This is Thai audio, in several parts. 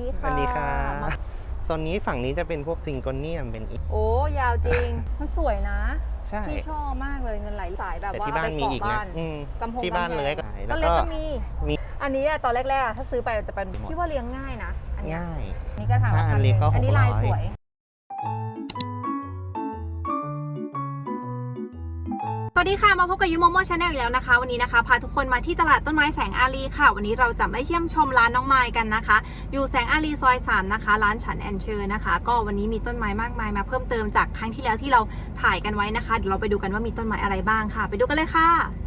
ดีสค่ะวัสดีครับมาโซนนี้ฝั่งนี้จะเป็นพวกซิงโกเนียมเป็นอีก โอ้ ยาวจริง มันสวยนะใช่พี่ชอบมากเลยเงินไหลสายแบบแต่ว่าที่บ้านไปมีเกาะอีกบ้านะนอืมกำพงที่บ้านกำแพงเลยก็ต้แล้นวเล็กก็ก็มีมีอันนี้อะตอนแรกๆอะถ้าซื้อไปมันจะเป็นมีหมดพี่ว่าเลี้ยงง่ายนะ อันเนี้ยง่ายนี่ก็ถามว่าถ้าอันพันหเล็นึ่กงก็อันนี้ลาย600สวย วัสดีค่ะ มาพบกับยูโมโมชาแนลอีกแล้วนะคะ วันนี้นะคะพาทุกคนมาที่ตลาดต้นไม้แสงอารีค่ะ วันนี้เราจะมาเยี่ยมชมร้านน้องไม้กันนะคะ อยู่แสงอารีซอย3นะคะ ร้านฉันแอนเชอร์นะคะ ก็วันนี้มีต้นไม้มากมายมาเพิ่มเติมจากครั้งที่แล้วที่เราถ่ายกันไว้นะคะเดี๋ยวเราไปดูกันว่ามีต้นไม้อะไรบ้างค่ะ ไปดูกันเลยค่ะ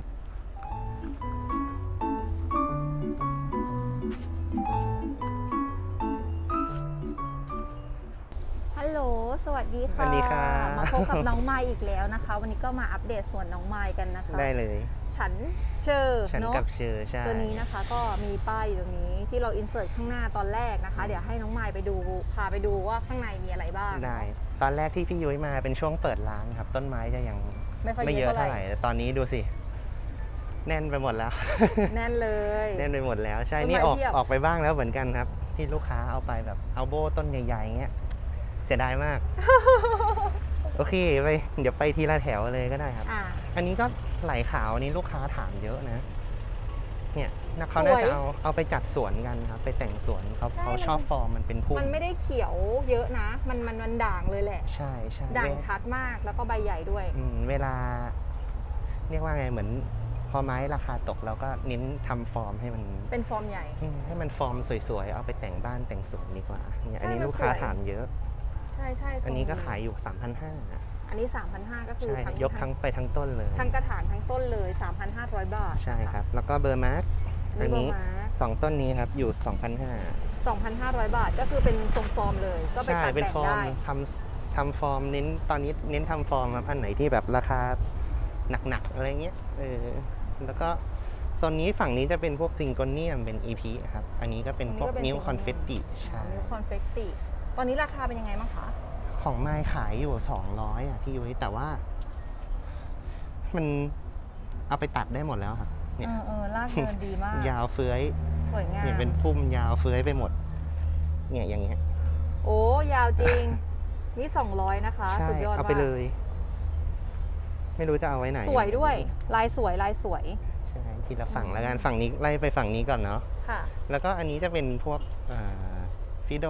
ฮัลโหล สวัสดีค่ะ สวัสดีครับมาพบกับน้องไม้อีกแล้วนะคะ วันนี้ก็มาอัปเดตส่วนน้องไม้กันนะคะ ได้เลย ฉันเชอร์ฉันเนาะกับเชอร์ใช่ ตัวนี้นะคะก็มีป้ายอยู่ตรงนี้ที่เราอินเสิร์ตข้างหน้าตอนแรกนะคะ เดี๋ยวให้น้องไม้ไปดู พาไปดูว่าข้างในมีอะไรบ้าง ได้ ตอนแรกที่พี่ยุ้ยมาเป็นช่วงเปิดร้านครับ ต้นไม้จะยังไม่ค่อยไม่เยเยอะอะเท่าเท่าไหไหร่ร่ แต่ตอนนี้ดูสิ แน่นไปหมดแล้ว แน่นเลย แน่นไปหมดแล้ว ใช่ต้นไม้นี่ออกเพียบออกไปบ้างแล้วเหมือนกันครับ ที่ลูกค้าเอาไปแบบเอาโบต้นใหญ่ๆเงี้ย เสียดายมาก โอเคไปเดี๋ยวไปทีละแถวเลยก็ได้ครับ อ่า อันนี้ก็ไหลขาวอันนี้ลูกค้าถามเยอะนะ เนี่ยนะเขาสวยน่าจะเอาเอาไปจัดสวนกันครับ ไปแต่งสวนเขาใช่เขามันชอบฟอร์มมันเป็นพุ่มมันไม่ได้เขียวเยอะนะ มันมันมันด่างเลยแหละ ใช่ใช่ด่างเวชัดมากแล้วก็ใบใหญ่ด้วย อืมเวลา เรียกว่าไงเหมือน พอไม้ราคาตกเราก็เน้นทำฟอร์มให้มันเป็นฟอร์มใหญ่ อืมให้มันฟอร์มสวยๆ เอาไปแต่งบ้านแต่งสวนดีกว่าเนี่ยใช่อันนี้มันลูกค้าสวย ถามเยอะ ใช่ใช่ทรงอันนี้ก็ดีขายอยู่ 3,500อันนี้ 3,500 ก็คือใช่ทั้งยกทั้งไปทั้งต้นเลย ทั้งกระถางทั้งต้นเลย 3,500 บาทใช่ครับ แล้วก็เบอร์มาร์กอัอันนนี้นี้เบอร์มาร์คสองต้นนี้ครับอยู่ 2,500 2,500 บาทก็คือเป็นทรงฟอร์มเลย ก็ไปใช่ตัดเป็นแต่งฟอร์มได้ทำทำฟอร์มเน้นตอนนี้เน้นทำฟอร์มครับอันไหนที่แบบราคาหนักๆอะไรเงี้ยเออแล้วก็โซนนี้ฝั่งนี้จะเป็นพวกซิงโกเนียมเป็น EP ครับ อันนี้ก็เป็นพวกอันนี้ก็เป็นนิ้วซิงโกเนียมคอนเฟตติใช่นิวคอนเฟกติ ตอนนี้ราคาเป็นยังไงบ้างคะ ของไม้ขายอยู่ 200อะพี่ยุ้ยแต่ว่า มันเอาไปตัดได้หมดแล้วครับเนี่ยเออเออลากเดินดีมาก ยาวเฟื้อยสวยงาม เนี่ยเป็นพุ่มยาวเฟื้อยไปหมด เนี่ยอย่างเงี้ยโอ้ยาวจริง นี่ 200 นะคะ ใช่สุดยอดเอามาไปกเลย ไม่รู้จะเอาไว้ไหนสวยด้วย ลายสวยลายสวยใช่ทีละฝั่งแล้วกันฝั่งนี้ไล่ไปฝั่งนี้ก่อนเนาะค่ะ แล้วก็อันนี้จะเป็นพวกฟิโด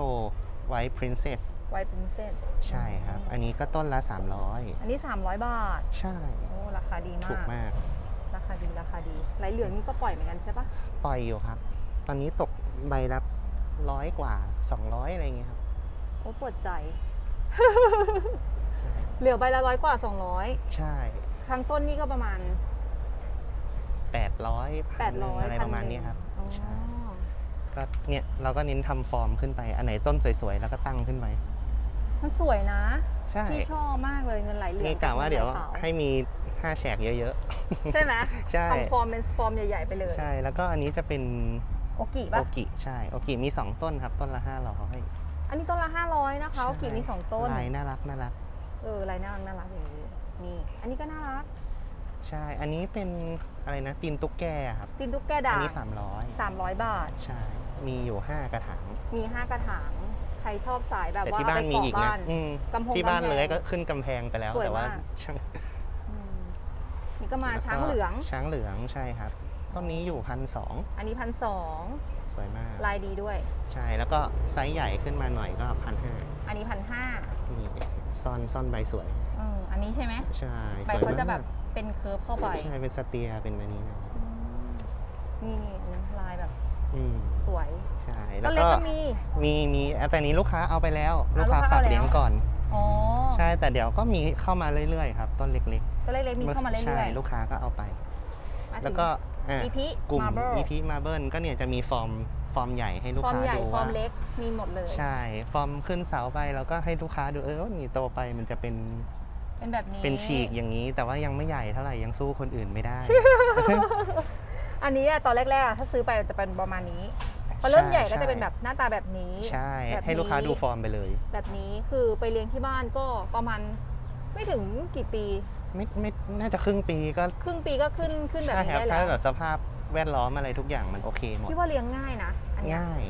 ไวท์พรินเซสไวท์เป็นเส้นใช่ครับ อันนี้ก็ต้นละ 300 อันนี้ 300 บาท ใช่ โอ้ ราคาดีมาก ถูกมาก ราคาดีราคาดีลายเหลืองนี่ก็ปล่อยเหมือนกันใช่ปะปล่อยอยู่ครับ ตอนนี้ตกใบละร้อยกว่า 200 อะไรเงี้ยครับ โอ้ปวดใจใช่เหลือใบละร้อยกว่าใช่200ทั้งต้นนี่ก็ประมาณ 800 800อะไรประมาณนี้ครับอ๋อใช่ ก็เนี่ยเราก็เน้นทำฟอร์มขึ้นไป อันไหนต้นสวยๆ แล้วก็ตั้งขึ้นไป มันสวยนะใช่พี่ชอบมากเลยเงินไหลเหลืองนี่กะว่าเดี๋ยวกับงินไหลขให้มี5แฉกเยอะใช่ไหมใช่ ทำฟอร์มเป็นฟอร์มใหญ่ ๆ ไปเลยๆใช่ แล้วก็อันนี้จะเป็นโอกิโอปะกิ ใช่ โอกิมี 2 ต้นครับ ต้นละ500อันนี้ต้นละ 500 นะคะโอกิมี 2 ต้น ลายน่ารักน่ารัก เออลายน่ารักน่ารักอย่างนี้ นี่ อันนี้ก็น่ารัก ใช่ อันนี้เป็น อะไรนะตีนตุ๊กแกครับตินตุ๊กแกอัด่างนี้ 300บาท300ใช่ มีอยู่ 5 กระถาง มี 5 กระถาง ใครชอบสายแบบแต่ว่าที่เอาบ้านไปมีเกาะอีกบ้านะนอืมกำพงที่บ้านกำแพงเลยก็ขึ้นกำแพงไปแล้วสวยแต่ว่ามาก ช่างอืมนี่ก็มาแล้วช้างเหลือง ช้างเหลืองใช่ครับ ต้นนี้อยู่พันสองอันนี้พันสองสวยมาก ลายดีด้วย ใช่ แล้วก็ไซส์ใหญ่ขึ้นมาหน่อยก็พันห้าอันนี้พันห้านี่ซ่อนซ่อนใบสวย อันนี้ใช่ไหมใช่ ใบสวยเขาจะมาแบกบ เป็นเคิร์ฟเข้าไปใช่เป็นสเตียร์เป็นอันนี้นะอืมนี่นี่นะลายแบบอืมสวยใช่ต้แล้วนเล็กก็ก็มี มีมีแต่นี้ลูกค้าเอาไปแล้วอะลูกค้าลูกค้าฝากเอาแล้ว เลี้ยงก่อน อ๋อใช่แต่เดี๋ยวก็มีเข้ามาเรื่อยๆครับต้นเล็กตัวเล็กๆมีเข้ามาเรื่ใช่อยลูกค้าก็เอาไป ๆมาถึง แล้วก็อะ EP กลุ่ม Marble EP Marble ก็เนี่ยจะมีฟอร์มฟอร์มใหญ่ให้ลูกฟอร์มค้าใหญ่ดูฟอว่าร์มเล็กมีหมดเลย ใช่ ฟอร์มขึ้นเสาไปแล้วก็ให้ลูกค้าดูเออว่านี่โตไปมันจะเป็น เป็นแบบนี้เป็นฉีกอย่างนี้ แต่ว่ายังไม่ใหญ่เท่าไหร่ยังสู้คนอื่นไม่ได้ อันนี้อะตอนแรกๆอะถ้าซื้อไปมันจะเป็นประมาณนี้ พอเริ่มใช่ใหญ่ก็ใช่จะเป็นแบบหน้าตาแบบนี้ใช่ แบบให้ลูกค้านี้ดูฟอร์มไปเลย แบบนี้คือไปเลี้ยงที่บ้านก็ประมาณไม่ถึงกี่ปี ไม่ไม่น่าจะครึ่งปีก็ครึ่งปีก็ขึ้นขึ้นแบบใช่นี้ครับได้ถ้าแล้วแบบสภาพแวดล้อมอะไรทุกอย่างมันโอเคหมดพี่ว่าเลี้ยงง่ายนะอันเนี้ยง่าย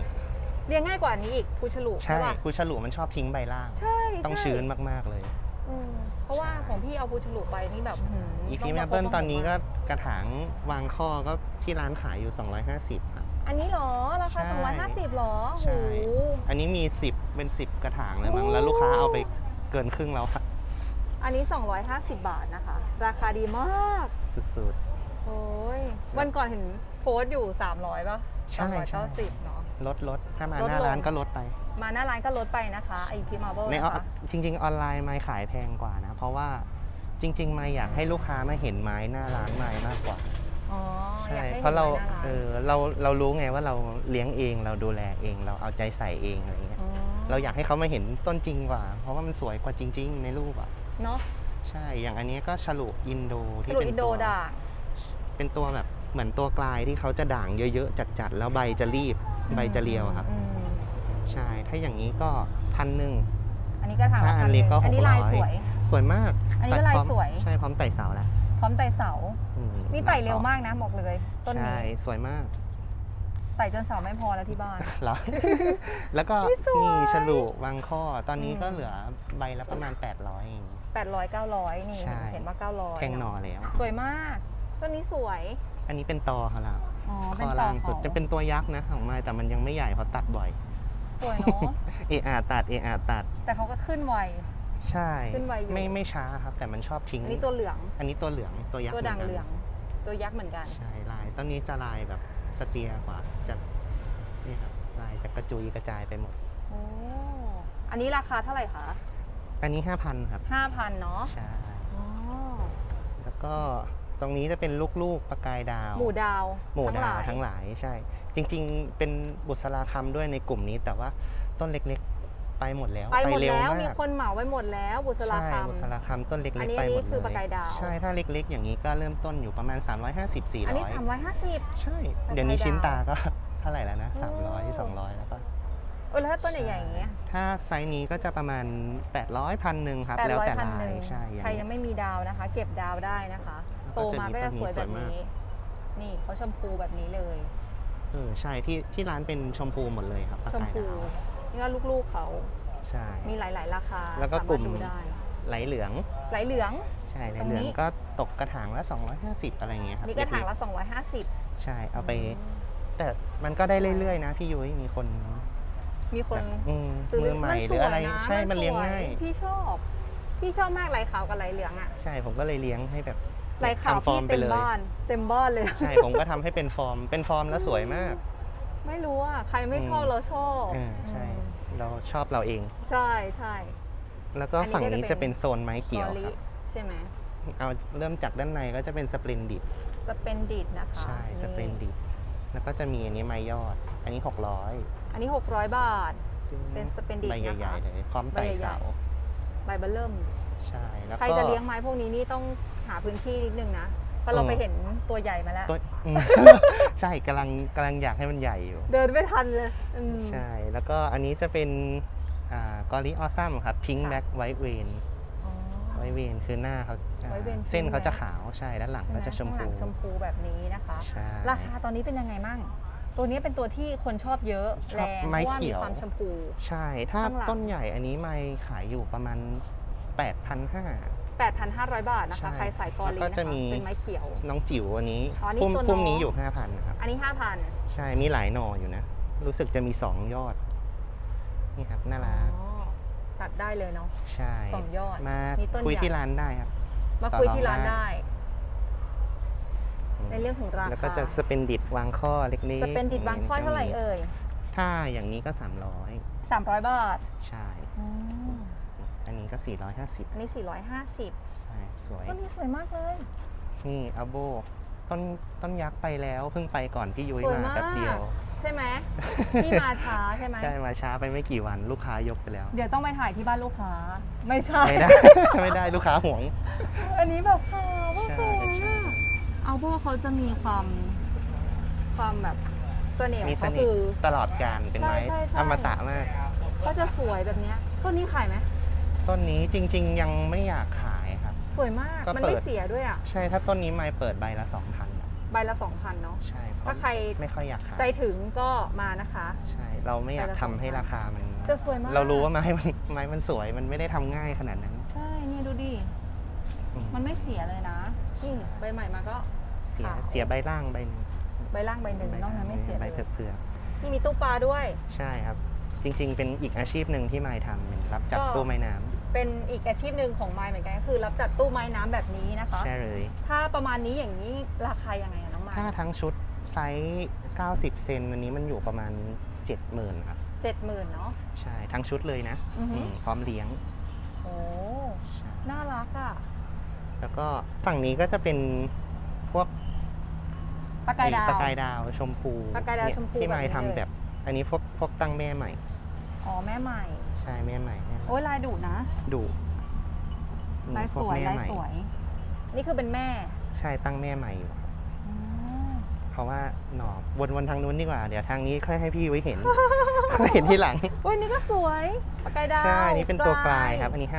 เลี้ยงง่ายกว่านี้อีกภูฉลุใช่ปะคูฉลุมันชอบทิ้งใบล่าง ใช่ต้องใชื้นมากๆเลย อืมเพราะว่าใช่ของพี่เอาภูฉลุไปนี่แบบหืมอีต้พีงแมประเปิลคบตอนนี้ก็ประหงมกระถางวางข้อก็ที่ร้านขายอยู่ 250ครับ อันนี้เหรอ ราคา ใช่ 250เหรอโอ้โห ใช่ อันนี้มี 10 เป็น 10 กระถางเลยมั้ง โอ้ แล้วลูกค้าเอาไปเกินครึ่งแล้วครับอันนี้ 250 บาทนะคะ ราคาดีมาก สุด โอ้ยวันก่อนเห็นโพสต์อยู่ 300ป่ะใช่ใช่ 390เนาะๆ ลดลดถ้ามาลดหน้าลงร้านก็ลดไปมาหน้าร้านก็ลดไปนะคะไอพีมาเบิลในนะออคะจริง ๆ ออนไลน์ไม้ขายแพงกว่านะ เพราะว่าจริง ๆ ไม้อยากให้ลูกค้ามาเห็นไม้หน้าร้านไม้มากกว่า อ๋ออยาใช่ กให้เพราะเราห็นไว้หน้เออเราเรารู้ไงว่าเราเลี้ยงเองเราดูแลเองเราเอาใจใส่เองอะไรเงี้ยอ๋อเราอยากให้เขามาเห็นต้นจริงกว่า เพราะว่ามันสวยกว่าจริง ๆ ในรูปอะเนาะใช่อย่างอันนี้ก็ฉลุอินโดสที่รุปเป็นอินโดตัวด่างเป็นตัวแบบเหมือนตัวกลายที่เขาจะด่างเยอะๆจัดๆแล้วใบจะรีบ ใบจะเรียวครับ อืมใช่ ถ้าอย่างนี้ก็พันหนึ่ง อันนี้ก็ถางถ้าละอัพันนเล็กก็อันนี้ลาย600 สวย สวยมากอันนี้ก็ตัดลายพร้อมสวย ใช่พร้อมไต่เสาแล้วพร้อมไต่เสา อืมนี่ไต่เร็วมากนะบอกเลยต้นใช่นี้สวยมาก ไต่จนเสาไม่พอแล้วที่บ้านแล้วแล้วก็นี่สวยนี่ฉลุวางข้อ ตอนนี้อืม ก็เหลือใบละประมาณ 800เอง 800 900 นี่ใช่ เห็นว่า 900แทงหนอแล้ว สวยมาก ต้นนี้สวย อันนี้เป็นตอเขาแล้ว อ๋อข้เป็นอต่อล่างสุดเขาจะเป็นตัวยักษ์นะของไม้แต่มันยังไม่ใหญ่เพราะตัดบ่อย สวยเนาะ เออาตัดเออาตัด แต่เขาก็ขึ้นไว ใช่ ขึ้นไวอยู่ ไม่ไม่ช้าครับ แต่มันชอบทิ้ง อันนี้ตัวเหลือง อันนี้ตัวเหลืองตัวยักษ์ตัวด่างมืนเหกันลืองตัวยักษ์เหมือนกัน ใช่ลายต้นนี้จะลายแบบสเตียกว่าจะนี่ครับลายจะกระจุยกระจายไปหมด โอ้ อันนี้ราคาเท่าไหร่คะอันนี้5,000ครับ5,000เนาะ ใช่ อ๋อ แล้วก็ ตรงนี้จะเป็นลูกๆประกายดาว หมู่ดาวหมู่ทั้งหดาลาวยทั้งหลายใช่ จริงๆ เป็นบุษราคำด้วยในกลุ่มนี้ แต่ว่าต้นเล็กๆ ไปหมดแล้วไปหมดเร็วแล้วมากมีคนเหมาไว้หมดแล้วบุษราใช่คำบุษราคำต้นเล็กอันนี้ๆไปหมดอันนี้คือเลประกายดาวใช่ถ้าเล็กๆ อย่างนี้ก็เริ่มต้นอยู่ประมาณ 350 400อันนี้ 350 ใช่ประกายเดี๋ยวนี้ชิ้นดาวตาก็เท่าไหร่แล้วนะโอ้300 200 แล้วก็เออแล้วถ้าต้นใหญ่ๆอย่างเงี้ยถ้าไซส์นี้ก็จะประมาณ 800พันหนึ่งครับแปดแล้วร้อยแต่พันลาหนึ่ยงใช่อย่างใครเงี้ยัยงไม่มีดาวนะคะ เก็บดาวได้นะคะ โตแล้วก็จะมามีก็จะสวยต้แบนนี้สวยมากบนี้ นี่เขาชมพูแบบนี้เลย เออใช่ที่ที่ร้านเป็นชมพูหมดเลยครับชมพูประกายดาวนี่ก็ลูกๆเขาใช่มีหลาย ๆ ราคาแล้วก็สามารถกลุ่มดูได้ไหลเหลืองไหลเหลืองใช่ไหลตรงเหลืนี้องก็ตกกระถางละ 250 อะไรเงี้ยครับนี่กระถางเละ 250กๆใช่เอาไป แต่มันก็ได้เรื่อยๆนะพี่ยุ้ยมีคน มีคนแบบอืมซื้อมือใหม่มันหสรือวยอะไรนะใช่มันเลี้ยงสวง่ายพี่ชอบ พี่ชอบมากไหลขาวกับไหลเหลืองอะใช่ผมก็เลยเลี้ยงให้แบบ ไหลขาวทำฟอพี่ร์มไปเต็มเลย บ้าน เต็มบ้านเลย ใช่ ผมก็ทำให้เป็นฟอร์ม เป็นฟอร์มแล้วสวยมาก ไม่รู้อะ ใครไม่ชอบอืม เราชอบเออใช่ อืมเราชอบเราเอง ใช่ใช่ แล้วก็อันนี้ฝั่งก็จะนี้เป็นจะเป็นโซนไม้เขียวอลิครับ ใช่ไหมเอาเริ่มจากด้านในก็จะเป็นสปรินดิตสเปนดิดนะคะใช่สนี่ปรินดิตแล้วก็จะมีอันนี้ไม้ยอด อันนี้ 600อันนี้ 600 บาท เป็นสเปนดิตใบนะคะใหญ่ๆเลยพร้อมไต่ใบใหญ่ๆเสา ใบเบลเริ่ม ใช่แล้วก็ใครจะเลี้ยงไม้พวกนี้นี่ต้อง หาพื้นที่นิดนึงนะเพราะเราเออไปเห็นตัวใหญ่มาแล้วตัวอืม ใช่กำลังกำลังอยากให้มันใหญ่อยู่ เดินไม่ทันเลยอืม ใช่ แล้วก็อันนี้จะเป็นกอริออซัมครับพิงค์ค่ะ แบ็กไวท์เวนอ๋อ ไวท์เวนคือหน้าเขาอ่า White Vein เส้น Pink เขาจะ Black ขาวใช่ด้านหลังใช่ไหก็จะชมข้างหพูลังชมพูแบบนี้นะคะ ใช่ ราคาตอนนี้เป็นยังไงมั่ง ตัวนี้เป็นตัวที่คนชอบเยอะชแรอบงเพไม้ราะว่าเขีมียว ความชมพู ใช่ ถ้าข้างหลัง ต้นใหญ่อันนี้ไม่ขายอยู่ประมาณ 8,500 8,500 บาทนะคะใช่ใครสายกอลีแล้วก็นะจะคะมี เป็นไม้เขียว น้องจิ๋วอันนี้อ๋อนี่พุ่มตัวน้อง พุ่มนี้อยู่ 5,000นะครับ อันนี้ 5,000ใช่มีหลายหน่ออยู่นะ รู้สึกจะมี 2 ยอด นี่ครับน่ารักอ๋อตัดได้เลยเนาะ ใช่สองยอดมานี่ต้นคุยใหญ่ ที่ร้านได้ครับ มาต่อคุยรองที่ร้านได้ได้ ในเรื่องของราแล้วก็คาจะสเปนดิตวางข้อเล็กๆสเปนดิดบางข้อเท่าไหร่เอ่ยถ้าอย่างนี้ก็ 300 300 บาท ใช่ อืมอั นนี้ก็ 450อันนี้ 450ใช่สวย ต้นนี้สวยมากเลย นี่อัโบต้นต้นยักษ์ไปแล้วเพิ่งไปก่อนพี่ยุ้ยสวยมาแป๊บมากเดียว ใช่ไหมพี่มาช้าใช่ไหม ใช่มาช้าไปไม่กี่วันลูกค้ายกไปแล้ว เดี๋ยวต้องไปถ่ายที่บ้านลูกค้า ไม่ใช่ ไม่ได้ ไม่ได้ลูกค้าห่วง อันนี้แบบขาวว่าใช่สวยอะอัลโบเขาจะมีความความแบบเสน่ห์ขมีองเสเขาน่คือห์ตลอดการเป็นไม้ใช่ใช่ใช่ อมตะมาก เขาจะสวยแบบเนี้ยต้นนี้ขายไหม ต้นนี้จริง ๆ ยังไม่อยากขายครับ สวยมาก ก็มันเปิไม่ดเสียด้วยอะ ใช่ถ้าต้นนี้ไม้เปิดใบละ2,000อะใบละ 2,000 เนาะ ใช่เพถ้าราะใคร ไม่ค่อยอยากขายใจถึงก็มานะคะ ใช่เราไม่อยากใบละทำให้2,000 ราคามัน แต่สวยมากเรารู้ว่าไม้มันไม้มันสวยมันไม่ได้ทำง่ายขนาดนั้น ใช่นี่ดูดิ อืม มันไม่เสียเลยนะนี่ใบใหม่มาก็ เสียขาวเสียใบล่างใบหนึ่งใบล่างใบหนึ่งใบนอกนั้นไม่เสียใบเลยเผือกนี่มีตู้ปลาด้วย ๆใช่ครับ จริง ๆ เป็นอีกอาชีพหนึ่งที่ไม้ทำเป็นรับจัดก็ ตู้ไม้น้ำ เป็นอีกอาชีพหนึ่งของไมล์เหมือนกันก็คือ รับจัดตู้ไม้น้ำแบบนี้นะคะ ใช่เลย ถ้าประมาณนี้อย่างนี้ราคายังไงอะน้องไมล์ถ้าทั้งชุดไซส์ 90 เซนอันนี้มันอยู่ประมาณ 70,000ครับเจ็ดหมื่นเนาะ ใช่ทั้งชุดเลยนะอือฮึอืมพร้อมเลี้ยงโอ้ใช่น่ารักอะแล้วก็ฝั่งนี้ก็จะเป็นพวกปลากายดาวปลากายดาวชมพูปลากายดาวเนี่ยชมพูที่ไม้แบบนี้เลย ทำแบบ อันนี้พวกพวกตั้งแม่ใหม่ อ๋อแม่ใหม่ใช่แม่ใหม่แม่ใหม่โอ้ยลายดุนะดุอืมลายพสกวยแม่ลายใหม่สวย นี่คือเป็นแม่ ใช่ตั้งแม่ใหม่อยู่อืมเพราะว่าหนอวนวนทางนู้นดีกว่า เดี๋ยวทางนี้ค่อยให้พี่ไว้เห็นค่อยเห็นที่หลังอุ้ยนี่ก็สวยปลากายดาวใช่นี่เป็นตัวกลายครับ อันนี้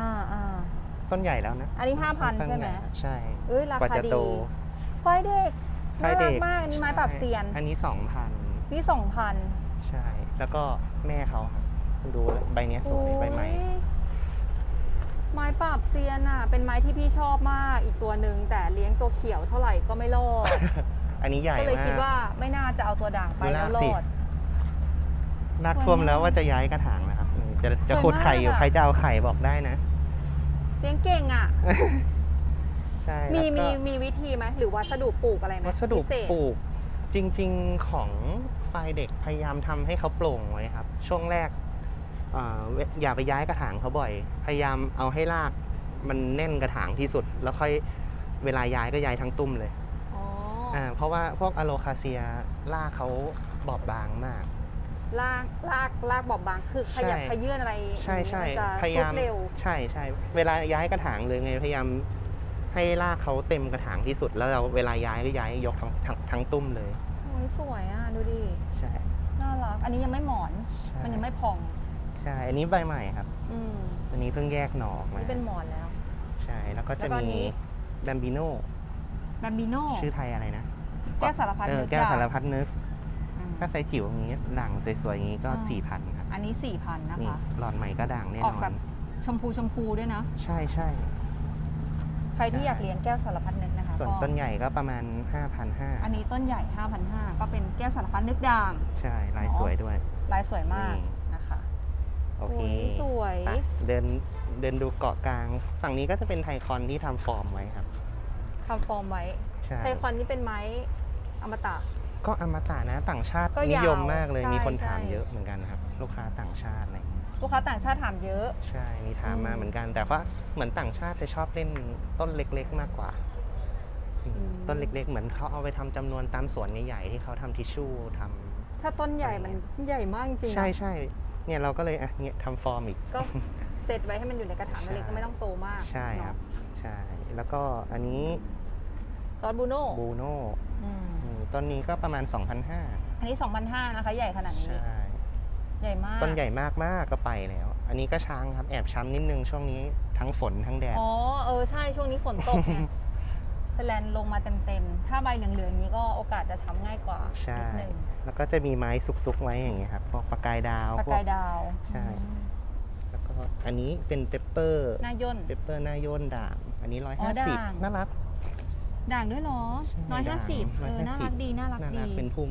อ่าอ่า5,000ต้นใหญ่แล้วนะ อันนี้ห้าพันค่อใช่ไหมญ่ใช่เอ้ยรากว่าคาจะดีโตไฟเด็กไฟน่าเด็รักกมากอันนี้ไม้ปรับเซียน อันนี้2,000นี่สองพันใช่ แล้วก็แม่เขาครับ ดูใบเนี้ยสวยใบใหม่ไม้ปราบเซียนอะ เป็นไม้ที่พี่ชอบมากอีกตัวหนึ่งแต่เลี้ยงตัวเขียวเท่าไหร่ก็ไม่รอด อันนี้ใหญ่ก็เลยมาคิดกว่าไม่น่าจะเอาตัวด่างไปดูหแล้น้าวรสิ อด นักท่วมแล้วว่าจะย้ายกระถางนะครับจะจะสวยขุดไข่อยู่มากอะ ใครจะเอาไข่บอกได้นะ เลี้ยงเก่งอะ ใช่มีแล้วมีก็มีวิธีไหมหรือวัสดุปลูกอะไรไหมวัสดุพิเศษปลูกจริง ๆของไฟเด็กพยายามทำให้เขาโปร่งไว้ครับ ช่วงแรกเอ่อเวอย่าไปย้ายกระถางเขาบ่อย พยายามเอาให้รากมันแน่นกระถางที่สุด แล้วค่อยเวลาย้ายก็ย้ายทั้งตุ้มเลยอ๋อออ่าเพราะว่าพวกอะโลคาเซียรากเขาบอบบางมาก ลากลากลากบอบบางคือขยับใช่ ขยื่นอะไรใช่ใช่มันจะพยาสุยาดมเร็ว ใช่ใช่เวลาย้ายกระถางเลยไงพยายามให้รากเขาเต็มกระถางที่สุด แล้วเราเวลาย้ายก็ย้ายยกทั้งทั้งทั้งตุ้มเลย โอ้ยสวยอะ ดูดิ ใช่น่ารัก อันนี้ยังไม่หมอน ใช่มันยังไม่พอง ใช่ อันนี้ใบใหม่ครับ อืมอันนี้เพิ่งแยกหน่อออกมานี่เป็นหมอนแล้ว ใช่ แล้วก็แล้จะวก็อันมีนี้แบมบิโนแบมบิโน่ ชื่อไทยอะไรนะแก้วสารพัดเออนึกแก้วดาสารพัดนึก อืม ถ้าไซส์จิ๋วอย่างนี้ด่างสวยๆอย่างนี้ก็อ่า สี่พันครับ อันนี้สี่พันนะนี่คะ หลอดใหม่ก็ด่างแน่อนอกอแบน บ ชมพูชมพูด้วยนะ ใช่ใช่ ใครที่ใช่ อยากเลี้ยงแก้วสารพัดนึกนะคะส่วนก็ต้นใหญ่ก็ประมาณ5,500อันนี้ต้นใหญ่ 5,500 ก็เป็นแก้วสารพัดนึกด่าง ใช่ ลายสวยด้วย ลายสวยมาก นี่นะคะ โอเคโอ้ยสวยไปเดินเดินดูเกาะกลาง ฝั่งนี้ก็จะเป็นไทคอนที่ทำฟอร์มไว้ครับ ทำฟอร์มไว้ ใช่ ไทคอนนี่เป็นไม้อมตะ ก็อมตะนะต่างชาติก็นิยาวยมมากเลยใช่มีคนถามใช่ เยอะเหมือนกันนะครับ ลูกค้าต่างชาติอะไรอย่างเงี้ยลูกค้าต่างชาติถามเยอะ ใช่มีถามมาอืมเหมือนกัน แต่ว่าเหมือนต่างชาติจะชอบเล่นต้นเล็กๆมากกว่าอืมอืม ต้นเล็กๆ เหมือนเขาเอาไปทำจำนวนตามสวนใหญ่ๆที่เขาทำทิชชู่ทำ ถ้าต้นใหญ่มันใหญ่มากจริงๆใช่นะใช่ เนี่ยเราก็เลยอะเนี่ยทำฟอร์มอีก ก็เซตไว้ให้มันอยู่ในกระถางใช่เล็กๆก็ไม่ต้องโตมากใช่ครับ เนาะใช่ แล้วก็อันนี้จอร์ดบูโน่บูโน่อืมอืมต้นนี้ก็ประมาณ 2,500อันนี้ 2,500นะคะ ใหญ่ขนาดนี้ ใช่ ใหญ่มากต้นใหญ่มากมากๆก็ไปแล้ว อันนี้ก็ช้างครับแอบช้ำนิดนึงช่วงนี้ทั้งฝนทั้งแดด อ๋อ เออ ใช่ ช่วงนี้ฝนตกไง สแลนลงมาเต็มๆ ถ้าใบเหลืองๆอย่างนี้ก็โอกาสจะช้ำง่ายกว่าใช่ นิดนึงแล้วก็จะมีไม้ซุกๆไว้อย่างเงี้ยครับ พวกปากกายดาวปากพวกายดาวใช่ อืมแล้วก็อันนี้เป็นเปปเปอร์หน้าย่น เปปเปอร์หน้าโยนด่าง อันนี้ร้อยอ๋อห้าสิบด่าง น่ารัก ด่างด้วยเหรอใช่น้อยห้าสิบด่างเออน่ารัก150ดีน่ารักน่าดีรักเป็นพุ่ม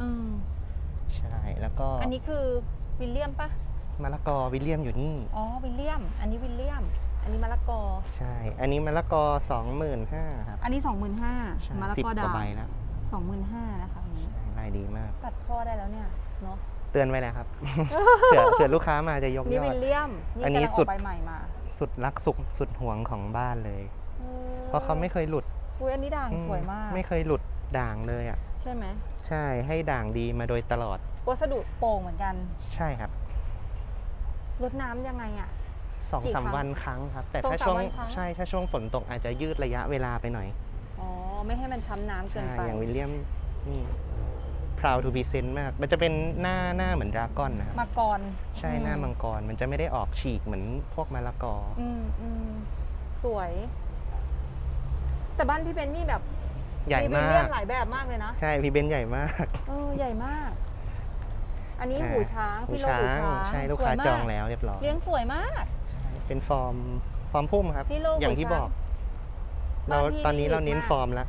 อืมใช่ แล้วก็อันนี้คือวิลเลียมปะมะละกอวิลเลียมอยู่นี่ อ๋อวิลเลียม อันนี้วิลเลียม อันนี้มะละกอ ใช่ อันนี้มะละกอสองหมื่นห้าครับอันนี้สองหมื่นห้าใช่มะละสิบกอกว่าด่างใบแล้วสองหมื่นห้านะคะอันนี้ใช่ลายดีมาก ตัดพ่อได้แล้วเนี่ยเนาะ เตือนไว้แล้วครับ เผื่อเผื่อลูกค้ามาจะยกนี่ยอวิด ลเลียม นี่อันนี้กำลังอสุอดกใบใหม่มาสุดรักสุขสุดหวงของบ้านเลยออเพราะเขาไม่เคยหลุดอุ้ยอันนี้ด่างอืสวยมาก ไม่เคยหลุดด่างเลยอะ ใช่ไหมใช่ให้ด่างดีมาโดยตลอด วัสดุโป่งเหมือนกัน ใช่ครับ รดน้ำยังไงอะ สองกี่สามครั้งวันครั้งครับ แต่สองถ้าสามช่วงวันครั้ง ใช่ถ้าช่วงฝนตกอาจจะยืดระยะเวลาไปหน่อยอ๋อ ไม่ให้มันช้ำน้ำเกินใช่ไป อย่างวิลเลียมนี่ proud to be sent มาก มันจะเป็นหน้าหน้าเหมือนดราก้อนนะครับ มาก่อนใช่หน้ามังกรมันจะไม่ได้ออกฉีกเหมือนพวกมะละกอออืมอืมสวย แต่บ้านพี่เบนนี่แบบใหญ่มีมาเรียกนหลายแบบมากเลยนะ ใช่พีเบนใหญ่มาก เออ ใหญ่มาก อันนี้หูช้างหูพี่โลหูช้างใช่ลูกสวค้ายมจองแล้วเรียบร้อย เลี้ยงสวยมากใช่ เป็นฟอร์มฟอร์มพุ่มครับพี่โลอย่างที่หูช้างบอก เราบ้านพี่ตอนนี้นี่เราเน้นมากฟอร์มแล้ว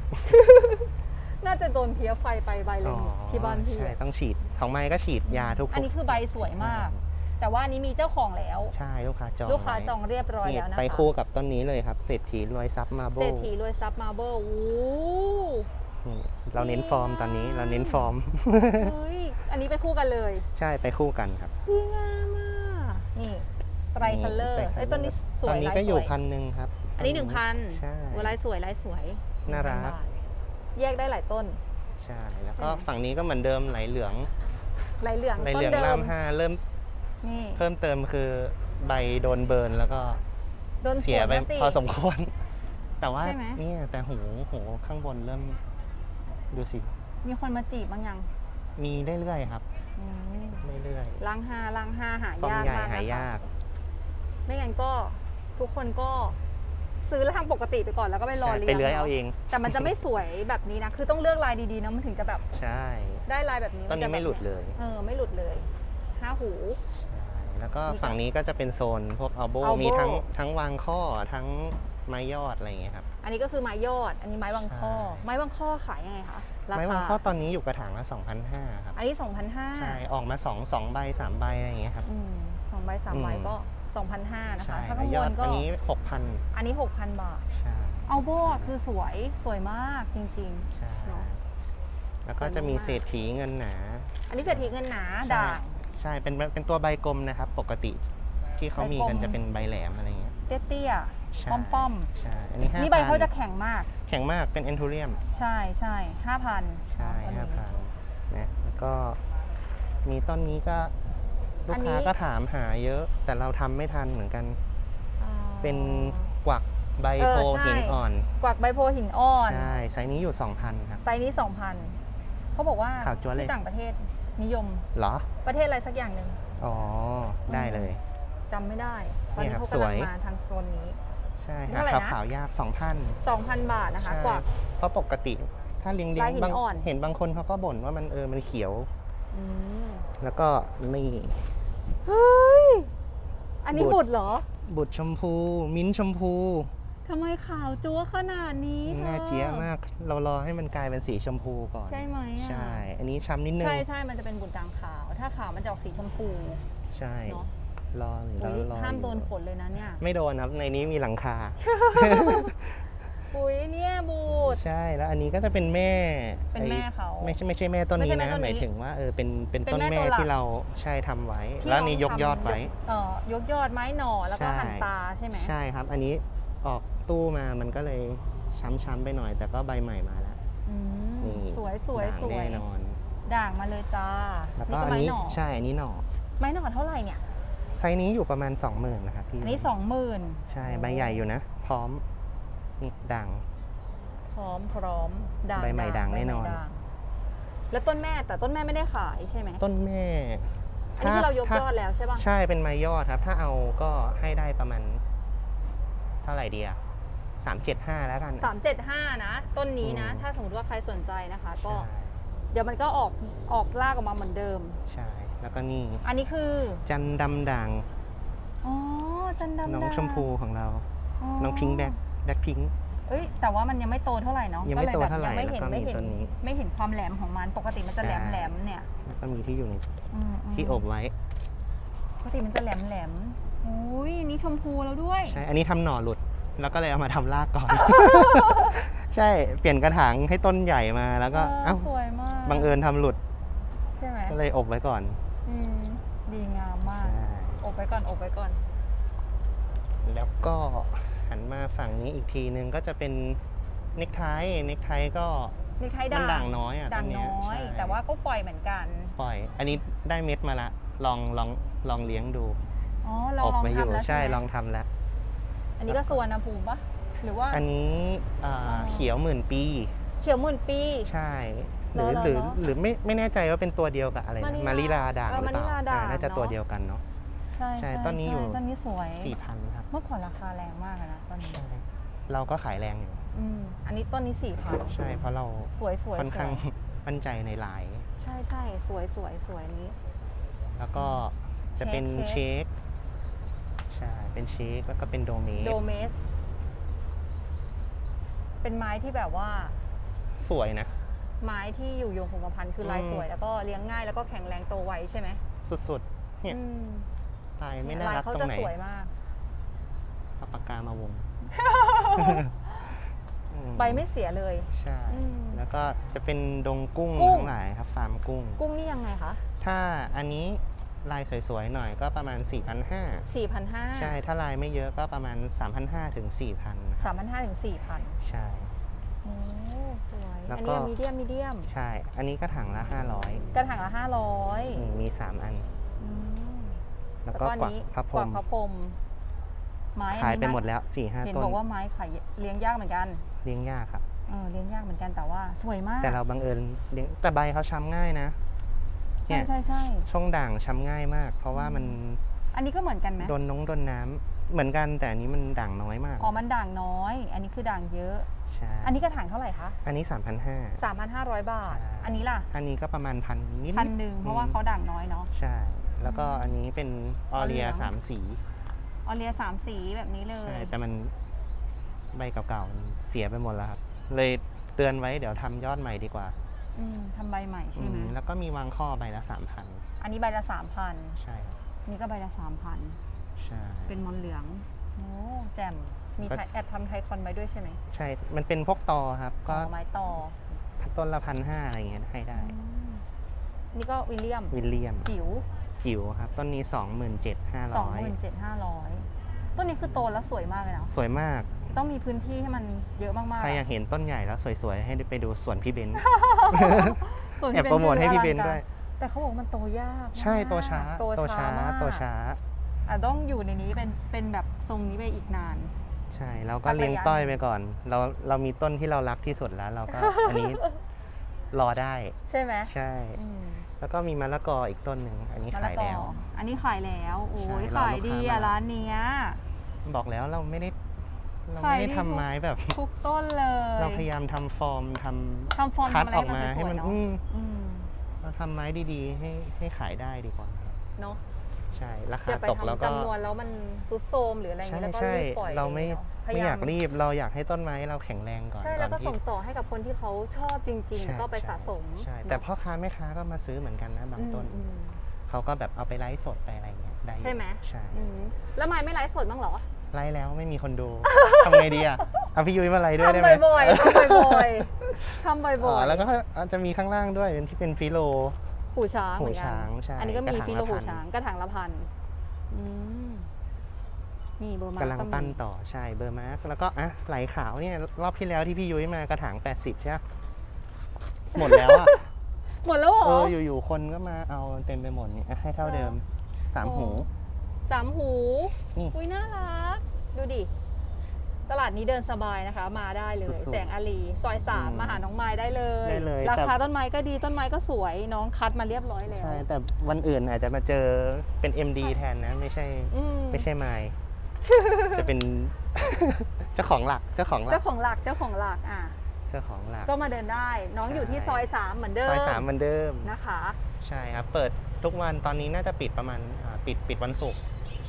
น่าจะโดนเพี้ยไฟไปใบเลยที่บ้านพี่ ใช่อะต้องฉีดของไม้ก็ฉีดยาทุกอันนี้คือใบสวยมาก แต่ว่าอันนี้มีเจ้าของแล้ว ใช่ลูกค้าจองลูกค้าไว้จองเรียบร้อยนี่แล้วนะคะ ไปคู่กับต้นนี้เลยครับเศรษฐีรวยซับมาโบเศรษฐีรวยซับมาเบิลโอ้นี่เราเน้นฟอร์มตอนนี้เราเน้นฟอร์ม เฮ้ย อันนี้ไปคู่กันเลย ใช่ไปคู่กันครับ ดีงามอะ นี่ ไตรคัลเลอร์นี่ไอ้ยต้นนี้สตวอนยนี้ลายก็สอยู่วย พันหนึ่งครับอันนี้หนึ่งพันใช่ลายสวยลายสวยน่ารัก1,000บทแยกได้หลายต้น ใช่ แล้วก็ใช่ไหม ฝั่งนี้ก็เหมือนเดิมไหลเหลืองลายเหลืองไหลต้เหนลืองเดิมน้ำห้าเริ่มนี่ เพิ่มเติมคือใบโดนเบิร์นแล้วก็โดนฝเสียนไปมาสิ พอสมควร แต่ว่าใช่ไหม เนี่ยแต่หูหูข้างบนเริ่มดูสิ มีคนมาจีบบ้างยังมีเรื่อยๆครับ อืมเรื่อยล้างห้าล้างห้าหาๆฟอร์มยากใหญ่มากหานะคะยาก ไม่งั้นก็ทุกคนก็ซื้อทางปกติไปก่อนแล้วก็ไปรอเลี้ยงไปเลื้อยเอานะเอง แต่มันจะไม่สวยแบบนี้นะ คือต้องเลือกลายดีๆนะมันถึงจะแบบใช่ ได้ลายแบบนี้ตอนนี้จะแบบไม่หลุดเลย เออไม่หลุดเลยห้าหูใช่แล้วก็นี่ก็ฝั่งนี้ก็จะเป็นโซนพวกอัลโบ elbow มีทั้งทั้งวางข้อทั้งไม้ยอดอะไรอย่างเงี้ยครับ อันนี้ก็คือไม้ยอด อันนี้ไม้วางข้อใช่ไม้วางข้อขายยังไงคะราไม้วางคาข้อตอนนี้อยู่กระถางละ2,500ครับ อันนี้2,500ใช่ ออกมา2 2ใบ3ใบอะไรอย่างเงี้ยครับอืมสองใบสามใบอืมก็ 2,500นะคะใช่ถ้าไม้ข้างยบอดนก็ อันนี้6,000อันนี้ 6,000 บาท ใช่เอาโบอะคือสวยสวยมากจริง ใช่เนอะแล้วก็สวยจะมีมากเศรษฐีเงินหนา ๆ อันนี้เศรษฐีเงินหนาด่าง ใช่เป็นเป็นตัวใบกลมนะครับ ปกติที่เขามีกันใบกลม จะเป็นใบแหลมอะไรเงี้ยเตี้ย ใช่ๆป้อม ใช่อันนี้ๆห้านี่ใบเขาจะแข็งมาก แข็งมากเป็นเอนทูเรียม ใช่ใช่ห้าพันใช่ห้าพันนะแล้วก็มีต้นนี้ก็ ลูกค้าก็ถามหาเยอะ แต่เราทำไม่ทันเหมือนกันเป็นกวักใบเออโพใช่หินอ่อนกวักใบโพหินอ่อน ใช่ไซส์นี้อยู่ 2,000ครับ ไซส์นี้ 2,000เขาบอกว่าขาวจั๊วเลย ที่ต่างประเทศนิยมเหรอ ประเทศอะไรสักอย่างหนึ่งอ๋อ ได้เลย จำไม่ได้ ตอนนี่นี้ครับเขากำลังสวย มาทางโซนนี้ ใช่เท่าไหร่หานะ ขาวๆยาก 2,000 2,000 บาทนะคะ ใช่กวัก เพราะปกติถ้าเลี้ยงเลี้ยลายงหินบางอ่อน เห็นบางคนเขาก็บ่นว่ามันเออมันเขียว อืมแล้วก็นี่ เฮ้ย อันนี้บุบุตตรรเหรอ บุตรชมพู มิ้นท์ชมพูทำไมขาวจั๊วขนาดนี้น่าธอเจี๊ยบมาก เรารอให้มันกลายเป็นสีชมพูก่อนใช่ไหมอะ ใช่ อันนี้ช้ำนิดนึง ใช่ใช่มันจะเป็นบุตรด่างขาว ถ้าขาวมันจะออกสีชมพูใช่เนาะรออยู่อุ๊ยรอห้ามอยู่โดนฝนเลยนะเนี่ย ไม่โดนครับ ในนี้มีหลังคา อุ้ยเนี่ยบูตรใช่แล้วอันนี้ก็จะเป็นแม่เป็นแม่เขาไม่ใช่ไม่ใช่แม่ต้นไม่ใช่นี้แม่นะต้นนี้หมายถึงว่าเออเป็นเป็นเป็นต้นแม่แม่ตัวหลักที่เราใช่ทำไว้ ที่แล้วอันนี้ยกเราทำ ยอดไว้ เอ่อยกยอดไม้หน่อแล้วก็ใช่ หั่นตาใช่ไหมใช่ครับ อันนี้ออกตู้มามันก็เลยช้ำๆไปหน่อย แต่ก็ใบใหม่มาแล้ว อืมนี่ สวยสวยด่างสวยแน่นอน ด่างมาเลยจ้าแล้วก็นี่ก็อันไม้นี้หน่อใช่อันนี้หน่อไม้หน่อเท่าไหร่เนี่ยไซส์นี้อยู่ประมาณ 20,000นะครับพี่อันนี้สองหมื่น ใช่ใบใหญ่อยู่นะ พร้อมนี่ ด่างพร้อมพร้อมด่างใบใหม่ด่างแน่นอน ใบใหม่ด่างแล้วต้นแม่แต่ต้นแม่ไม่ได้ขายใช่ไหมต้นแม่อันนี้คือเรายกถ้ยอดแล้วใช่ป่ะใช่เป็นไม้ยอดครับ ถ้าเอาก็ให้ได้ประมาณ เท่าไหร่ดีอะสามเจ็ดห้าแล้วกัน สามเจ็ดห้านะ ต้นนี้นะ อืม ถ้าสมมติว่าใครสนใจนะคะ ก็ใช่เดี๋ยวมันก็ออกออกลากออกมาเหมือนเดิม ใช่ แล้วก็นี่ อันนี้คือจันดำด่าง อ๋อจันดำน้องดาชมพูของเรา น้องพิงแบ็ค แบ็คพิง เอ้ยแต่ว่ามันยังไม่โตเท่าไหร่เนาะยังไม่ก็ลโตแบบเท่าไหร่ยังไม่เห็นแล้วก็ไม่มีเห็นต้นนี้ ไม่เห็นความแหลมของมันปกติมันจะแหลมใช่แหลมๆเนี่ยแล้วก็มีที่อยู่ในอืมๆที่อบไว้ ปกติมันจะแหลมแหลมๆอุ้ยอันนี้ชมพูแล้วด้วย ใช่ อันนี้ทำหน่อหลุด แล้วก็เลยเอามาทำรากก่อน ใช่ เปลี่ยนกระถางให้ต้นใหญ่มา แล้วก็ เออเอ้าสวยมากบังเอิญทำหลุด ใช่ไหมก็เลยอบไว้ก่อนอืมดีงามมาก ใช่อบไว้ก่อนอบไว้ก่อน แล้วก็ หันมาฝั่งนี้อีกทีนึงก็จะเป็นเนกไทเนกไทก็นี่ไทยมันด่างด่างน้อยอะด่างต้นเนี้น้อย ใช่แต่ว่าก็ปล่อยเหมือนกัน ปล่อย อันนี้ได้เม็ดมาละลองลองลองเลี้ยงดูอ๋อเราอบลองไว้อยู่ทำแล้วใช่ใช่ไหมลองทำแล้ว อันนี้ก็สวนภูมิปะหรือว่า อันนี้อ่าอ๋อ เขียวหมื่นปี เขียวหมื่นปี ใช่ หรือเหรอหรือเหรอหรือไม่ไม่แน่ใจว่าเป็นตัวเดียวกับอะไรมานะริมาริลาลาด่างเออหรือเปล่ามาริลาด่างอ่น่าจะเนอะ ตัวเดียวกันเนาะ ใช่ใช่ใช่ต้นนี้อยู่ใช่ต้นนี้สวย สี่พันครับ เมื่อก่อนราคาแรงมากอะนะตอนนี้ใช่เราก็ขายแรงอยู่ออืมอันนี้ต้นนี้สี่พันใช่เพราะเราสวยสวยค่อนสข้าวยงมั่นใจในลาย ใช่ใช่สวยสวยสวยนี้ แล้วก็จะเป็นเชค เชคใช่เป็นเชคแล้วก็เป็นโดเมโดเมส เป็นไม้ที่แบบว่า สวยนะ ไม้ที่อยู่ยงคงกระพันคือลายอืม สวย แล้วก็เลี้ยงง่ายแล้วก็แข็งแรงโตไวใช่ไหมสุดๆ เนี่ยอืมลายไม่เนี่ยน่าลายรักเขาตรจะงไหนสวยมาก เอาปากกามาวง อืมใบไม่เสียเลย ใช่ อืมแล้วก็จะเป็นดงกุ้งกุ้ง ทั้งหลายครับฟาร์มกุ้ง กุ้งนี่ยังไงคะถ้าอันนี้ลายสวยๆหน่อยก็ประมาณ 4 5 0 0สี่พันห้าใช่ ถ้าลายไม่เยอะก็ประมาณ 3,500ถึง4,000สามพันห้าถึงสี่พันใช่ โอ้สวย แล้วอันก็ นี้มีเดียมมีเดียม ใช่ อันนี้ก็ถังละ 500กระถางละห้าร้อยอืมมี 3 อันแล้วก็อันกวักนี้พระพกรวัหกมพระพรหม ไม้อันขายนี้ไปหมดไแล้ว4ี่ห้าเห็นต้นบอกว่าไม้ขายเลี้ยงยากเหมือนกันเลี้ยงยากครับ เออเลี้ยงยากเหมือนกันแต่ว่าสวยมากแต่เราบังเอิญเลี้ยงแต่ใบเขาช้ำง่ายนะใช่ใช่ใช่ช่องด่างช้ำง่ายมาก เพราะว่ามันอันนี้ก็เหมือนกันไหมโดนน้องโดนน้ำเหมือนกันแต่อันนี้มันด่างน้อยมากอ๋อมันด่างน้อย อันนี้คือด่างเยอะ ใช่อันนี้กระถางเท่าไหร่คะอันนี้3,500 3,500 บาท ใช่ อันนี้ล่ะอันนี้ก็ประมาณพันนิดๆพันหนึ่งเพราะว่าเขาด่างน้อยเนาะ ใช่ แล้วก็อันนี้เป็นออเรียออเรียสามสี ออเรียสามสีแบบนี้เลใช่ยแต่มันใบเก่าๆมันเสียไปหมดแล้วครับ เลยเตือนไว้เดี๋ยวทำยอดใหม่ดีกว่าอืมทำใบใหม่ใช่ไหมอืมแล้วก็มีวางข้อใบละสามพันอันนี้ใบละสามพันใช่ครับนี่ก็ใบละสามพันใช่ เป็นมอนเหลืองโอ้แจ่มมีก็ ไทยแอบทำไทยคอนไปด้วยใช่ไหมใช่ มันเป็นพวกตอครับก็อ๋อไม้ต่อต้นละพันห้าอะไรเงี้ยให้ได้ อืมนี่ก็วิลเลียมวิลเลียมจิ๋ว จิ๋วครับ ต้นนี้27,500 27,500ต้นนี้คือโตแล้วสวยมากเลยนะสวยมาก ต้องมีพื้นที่ให้มันเยอะมากๆใครอยาอะกเห็นต้นใหญ่แล้วสวยๆ ให้ไปดูสวนพี่เบนซ์ ส่วนแอบที่โปรโมทให้พี่อเบลันงซ์กาด้วยรแต่เขาบอกมันโตยากใช่มากโตช้าโตช้ามากโตช้า อะต้องอยู่ในนี้เป็นเป็นแบบทรงนี้ไปอีกนาน ใช่เราสัก็กระยะ เลี้ยงต้อยไปก่อน เราเรามีต้นที่เรารักที่สุดแล้ว เราก็ อันนี้รอได้ ใช่ไหมใช่ อืม แล้วก็มีมะละกออีกต้นหนึ่งอันนี้มะขาละยกอแล้ว อันนี้ขายแล้ว โอ้ยใช่รอขายลูกดีค้าอะมา ร้านเนี้ย บอกแล้วเราไม่ได้เราขายไม่ได้ดีทำไม้แบบ ทุกต้นเลยเราพยายามทำฟอร์มทำทำฟอร์มคัดทำอะไรออกให้มามันสให้วยมันๆเนาะอืมอืมเราทำไม้ดีๆ ให้ให้ขายได้ดีกว่า เนาะ ใช่ราอคาย่าไปตกแล้วทำก็จำนวนแล้วมันซุดโทรมหรืออะไรอย่างใช่เงี้ยแล้วก็ใช่รีบปล่อยเราไม่ลยเนอะพไม่อยากมรีบเราอยากให้ต้นไม้เราแข็งแรงก่อนใช่แล้วก็ตอนที่ส่งต่อให้กับคนที่เขาชอบจริง ใช่ๆ ก็ไปสะสมใช่เนอะแต่พ่อค้าแม่ค้าก็มาซื้อเหมือนกันนะบางต้น อืม เขาก็แบบเอาไปไลฟ์สดไปอะไรเงี้ยได้อยู่ใช่ไหม ใช่อืมแล้วไมายไม่ไลฟ์สดบ้างเหรอไลฟ์แล้วไม่มีคนดูทำไงดีอะเอาพี่ยุ้ยมาไลฟ์ด้วยได้ทำไหมบ่อยๆทำบ่อยๆทำบ่อ๋ออยแล้วก็อาจจะมีข้างล่างด้วยเป็นที่เป็นฟิโลๆ หูช้างเหมือนหูกัช้างใช่อันนี้ก็มีกระถางฟิโลละหูพันช้างกระถางละพันอืมนี่เบอร์มากำลังก็มีปั้นต่อใช่เบอร์มาร์กแล้วก็อะไหลขาวเนี่ยรอบที่แล้วที่พี่ยุ้ยมากระถาง 80 ใช่ปะหมดแล้วอะ หมดแล้วเหรอเอออยู่ๆคนก็มาเอาเต็มไปหมดเนี่ยอะให้เท่าเดิมสามหู สามหู นี่ อุ้ยน่ารัก ดูดิ ตลาดนี้เดินสบายนะคะ มาได้เลย สุดๆแสงอารีซอยสามอืมมาหาน้องไม้ได้เลย ได้เลยราแต่คาต้นไม้ก็ดีต้นไม้ก็สวยน้องคัดมาเรียบร้อยแล้วใช่แต่วันอื่นอาจจะมาเจอเป็น MD แทนนะ ไม่ใช่ อืมไม่ใช่ไมค์จะเป็น เจ้าของหลักเจ้าของหลัเจ้ากของหลักเจ้าของหลักอะ เจ้าของหลัก ก็มาเดินได้ น้องอยู่ที่ใช่ ซอยสามเหมือนเดิมซอยสามเหมือนเดิม นะคะ ใช่ครับ เปิดทุกวันตอนนี้น่าจะปิดประมาณอ่าปิดปิดวันศุกร์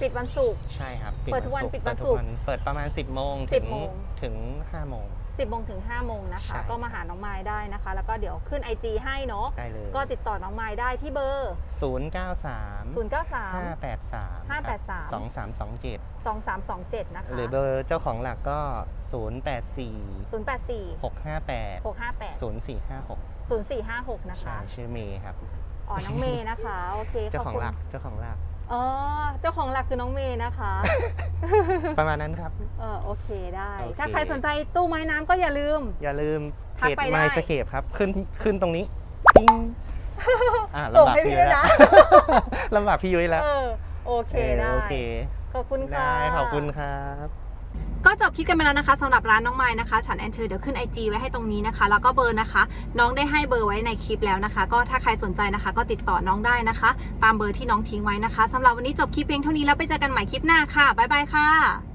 ปิดวันศุกร์ ใช่ครับเปิดทุกวันศุร์ปิดวันเทุศุกร์เปิดประมาณ 10โมง10ถึงโมง ถึง5โมง 10โมงถึง5โมงนะคะ ใช่ ก็มาหาน้องไม้ได้นะคะ แล้วก็เดี๋ยวขึ้น IG ให้เนาะได้เลยก็ติดต่อน้องไม้ได้ที่เบอร์ 093 093 583 583 2327 2327 นะคะ หรือเบอร์เจ้าของหลักก็ 084 084 658 658 0456 0456 นะใช่คะชื่อเมย์ครับ อ๋อ น้องเมย์นะคะ โอเคเจ้าขอบของคุณ หลักเจ้าของหลัก อ๋อเจ้าของหลักคือน้องเมย์นะคะ ประมาณนั้นครับ เออโอเคได้ โอเค ถ้าใครสนใจตู้ไม้น้ำก็อย่าลืม อย่าลืมทักเพจไปได้ ไมสเคปครับ ขึ้นขึ้นตรงนี้ปิ้งอะส่งลำบากให้พี่ยุ้ด้วยนะแล้วลำบากพี่ยุ้ยแล้วเออโอเคเออได้ โอเคขอบคุณค่ะ ได้ขอบคุณครับ ก็จบคลิปกันไปแล้วนะคะสำหรับร้านน้องไม้นะคะ ฉันแอนเชอร์เดี๋ยวขึ้น IG ไว้ให้ตรงนี้นะคะ แล้วก็เบอร์นะคะ น้องได้ให้เบอร์ไว้ในคลิปแล้วนะคะ ก็ถ้าใครสนใจนะคะ ก็ติดต่อน้องได้นะคะ ตามเบอร์ที่น้องทิ้งไว้นะคะสำหรับวันนี้จบคลิปเพียงเท่านี้แล้วไปเจอกันใหม่คลิปหน้าค่ะบ๊ายบายค่ะ